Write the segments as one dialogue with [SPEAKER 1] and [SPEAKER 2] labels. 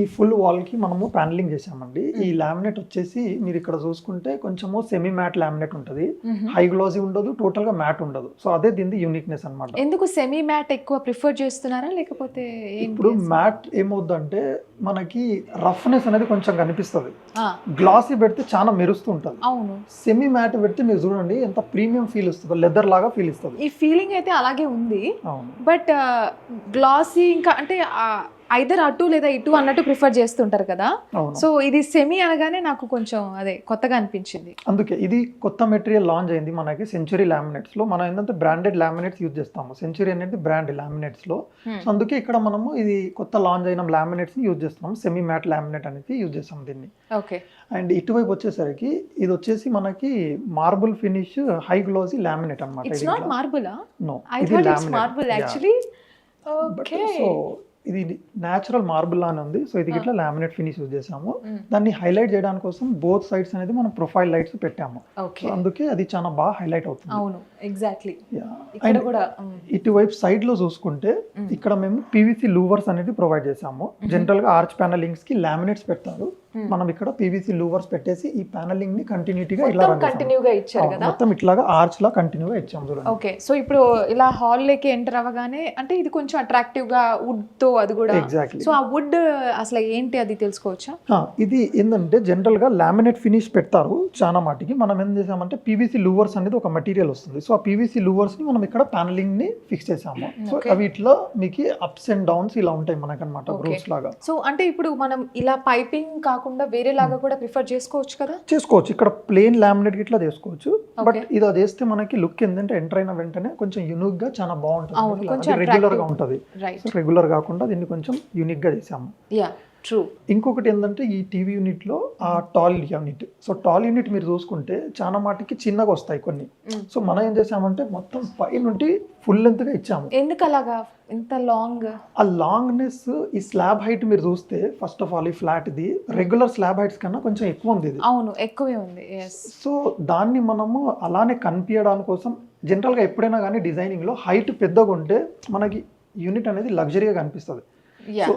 [SPEAKER 1] ఈ ఫుల్ వాల్కి మనము ప్యానలింగ్ చేసామండి ఈ లామినేట్ వచ్చేసి మీరు ఇక్కడ చూసుకుంటే కొంచెము సెమీ మ్యాట్ లామినేట్ ఉంటుంది. హై గ్లాసీ ఉండదు టోటల్గా మ్యాట్ ఉండదు. సో అదే దీని యూనిక్నెస్ అన్నమాట.
[SPEAKER 2] ఎందుకు సెమీ మ్యాట్ ఎక్కువ ప్రిఫర్ చేస్తున్నారా? లేకపోతే
[SPEAKER 1] ఇప్పుడు? మ్యాట్ ఏమవుద్దంటే మనకి రఫ్నెస్ అనేది కొంచెం కనిపిస్తుంది. గ్లాసీ పెడితే చాలా మెరుస్తూ ఉంటుంది
[SPEAKER 2] అవును.
[SPEAKER 1] సెమీ మ్యాట్ పెడితే మీరు చూడండి ఎంత ప్రీమియం ఫీల్ ఇస్తుంది లెదర్ లాగా ఫీల్ ఇస్తుంది.
[SPEAKER 2] ఈ ఫీలింగ్ అయితే అలాగే ఉంది. బట్ గ్లాసీ ఇంకా అంటే ఐదర్ అటు లేదా ఇటు అన్నట్టు ప్రిఫర్ చేస్తుంటారు కదా. సో ఇది సెమీ అనగానే నాకు కొంచెం అదే కొత్తగా అనిపించింది.
[SPEAKER 1] అందుకే ఇది కొత్త మెటీరియల్ లాంచ్ అయింది మనకి సెంచురీ లామినేట్స్లో. మనం ఏంటంటే బ్రాండెడ్ లామినేట్స్ యూజ్ చేస్తాము. సెంచురీ అనేది బ్రాండ్ లామినేట్స్లో.
[SPEAKER 2] Hmm.
[SPEAKER 1] సో అందుకే ఇక్కడ మనము ఇది కొత్త లాంచ్ అయిన లామినేట్స్ని యూజ్ చేస్తున్నాం సెమీ మ్యాట్ లామినేట్ అనేది యూజ్ చేస్తాం దీన్ని.
[SPEAKER 2] ఓకే
[SPEAKER 1] అండ్ ఇటువైపు వచ్చేసరికి ఇది వచ్చేసి మనకి marble finish high glossy laminate అనమాట
[SPEAKER 2] it's not మార్బులా
[SPEAKER 1] no
[SPEAKER 2] I thought it's marble actually okay
[SPEAKER 1] so ఇది న్యాచురల్ మార్బుల్ లానే ఉంది. సో ఇది ఇట్లా లామినేట్ ఫినిష్ యూజ్ చేసాము. దాన్ని హైలైట్ చేయడానికి కోసం బోత్ సైడ్స్ అనేది మనం ప్రొఫైల్ లైట్స్ పెట్టాము. అందుకే అది చాలా బాగా హైలైట్ అవుతుంది.
[SPEAKER 2] అవును. ఎగ్జాక్ట్లీ. ఇక్కడ కూడా
[SPEAKER 1] ఇటువైపు సైడ్లో చూసుకుంటే. ఇక్కడ మేము పీవీసీ లూవర్స్ అనేది ప్రొవైడ్ చేసాము జనరల్గా ఆర్చ్ ప్యానలింగ్స్కి లామినేట్స్ పెడతారు. మనం ఇక్కడ పీవీసీ లూవర్స్ పెట్టేసి ఈ ప్యానలింగ్ని కంటిన్యూటీగా ఇలా.
[SPEAKER 2] కంటిన్యూగా ఇచ్చారు కదా?
[SPEAKER 1] మొత్తం ఇట్లాగా ఆర్చ్ లా కంటిన్యూగా ఇచ్చాము చూడండి.
[SPEAKER 2] ఓకే సో ఇప్పుడు ఇలా హాల్లోకి ఎంటర్ అవ్వగానే అంటే ఇది కొంచెం అట్రాక్టివ్గా వుడ్తో అది కూడా.
[SPEAKER 1] ఎగ్జాక్ట్లీ
[SPEAKER 2] సో ఆ వుడ్ అసలు ఏంటి అది తెలుసుకోవచ్చా?
[SPEAKER 1] ఇది ఏంటంటే జనరల్గా లామినేట్ ఫినిష్ పెడతారు చాలా మాటికి. మనం ఏం చేసామంటే పీవీసీ లూవర్స్ అనేది ఒక మెటీరియల్ వస్తుంది. సో ఆ పీవీసీ లూవర్స్ని మనం ఇక్కడ ప్యానలింగ్ని ఫిక్స్ చేసాము. So
[SPEAKER 2] Okay.
[SPEAKER 1] అవి ఇట్లా మీకు అప్స్ అండ్ డౌన్స్ ఇలా ఉంటాయి మనకన్నమాట
[SPEAKER 2] Okay.
[SPEAKER 1] గ్రూప్స్ లాగా.
[SPEAKER 2] సో అంటే ఇప్పుడు మనం ఇలా పైపింగ్ కాకుండా వేరే లాగా కూడా ప్రిఫర్ చేసుకోవచ్చు కదా?
[SPEAKER 1] చేసుకోవచ్చు. ఇక్కడ ప్లేన్ లామినేట్ ఇట్లా చేసుకోవచ్చు. బట్. ఇది చేస్తే మనకి లుక్ ఏంటంటే ఎంటర్ అయిన వెంటనే కొంచెం యునిక్గా చాలా బాగుంటుంది.
[SPEAKER 2] రెగ్యులర్గా.
[SPEAKER 1] ఉంటుంది. సో రెగ్యులర్ కాకుండా దీన్ని కొంచెం యూనిక్గా చేసాము.
[SPEAKER 2] యా ట్రూ
[SPEAKER 1] ఇంకొకటి ఏంటంటే ఈ టీవీ యూనిట్లో ఆ tall unit. So tall unit మీరు చూసుకుంటే చాలా మాటికి చిన్నగా వస్తాయి కొన్ని.
[SPEAKER 2] Mm.
[SPEAKER 1] సో మనం ఏం చేసామంటే మొత్తం పై నుండి ఫుల్ లెంత్గా ఇచ్చాము.
[SPEAKER 2] ఎందుకు అలాగా ఇంత లాంగ్?
[SPEAKER 1] ఆ లాంగ్నెస్ ఈ స్లాబ్ హైట్ మీరు చూస్తే ఫస్ట్ ఆఫ్ ఆల్ ఈ ఫ్లాట్ ఇది రెగ్యులర్ స్లాబ్ హైట్స్ కన్నా కొంచెం ఎక్కువ ఉంది ఇది.
[SPEAKER 2] అవును ఎక్కువే ఉంది.
[SPEAKER 1] సో దాన్ని మనము అలానే కనిపించడానికి కోసం జనరల్గా ఎప్పుడైనా కానీ డిజైనింగ్లో హైట్ పెద్దగా ఉంటే మనకి యూనిట్ అనేది లగ్జరీగా కనిపిస్తుంది. సో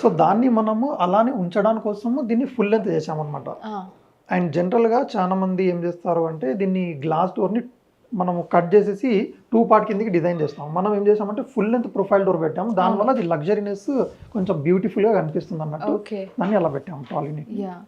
[SPEAKER 1] సో దాన్ని మనము అలానే ఉంచడానికి కోసము దీన్ని ఫుల్ లెంత్ చేసామన్నమాట అండ్ జనరల్గా చాలా మంది ఏం చేస్తారు అంటే దీన్ని గ్లాస్ డోర్ని మనము కట్ చేసేసి టూ పార్ట్ కిందకి డిజైన్ చేస్తాం మనం ఏం చేసామంటే ఫుల్ లెంత్ ప్రొఫైల్ డోర్ పెట్టాము. దానివల్ల అది లగ్జరీనెస్ కొంచెం బ్యూటిఫుల్గా కనిపిస్తుంది అన్నట్టు దాన్ని అలా పెట్టాము టాల్ యూనిట్